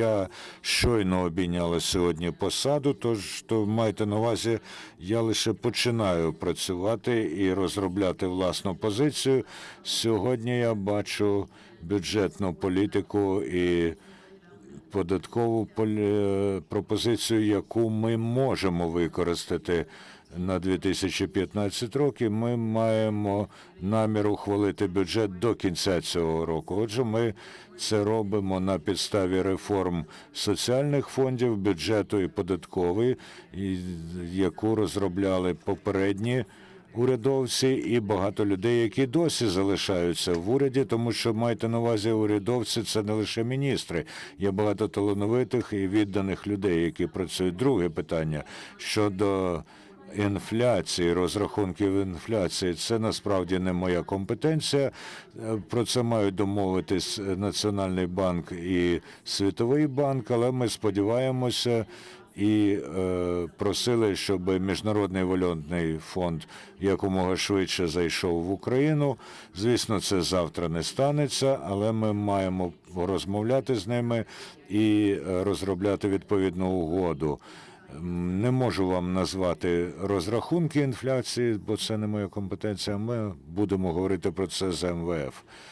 Я щойно обійняла сьогодні посаду, тож то майте на увазі, я лише починаю працювати і розробляти власну позицію. Сьогодні я бачу бюджетну політику і податкову пропозицію, яку ми можемо використати на 2015 рік. і Ми маємо намір ухвалити бюджет до кінця цього року. Отже, ми це робимо на підставі реформ соціальних фондів, бюджету і податкової, яку розробляли попередні урядовці і багато людей, які досі залишаються в уряді, тому що майте на увазі урядовці це не лише міністри. Є багато талановитих і відданих людей, які працюють. Друге питання щодо. Інфляції, розрахунків інфляції, це насправді не моя компетенція. Про це мають домовитись Національний банк і Світовий банк, але ми сподіваємося і е, просили, щоб Міжнародний валютний фонд якомога швидше зайшов в Україну. Звісно, це завтра не станеться, але ми маємо розмовляти з ними і е, розробляти відповідну угоду. Не можу вам назвати розрахунки інфляції, бо це не моя компетенція. Ми будемо говорити про це з МВФ.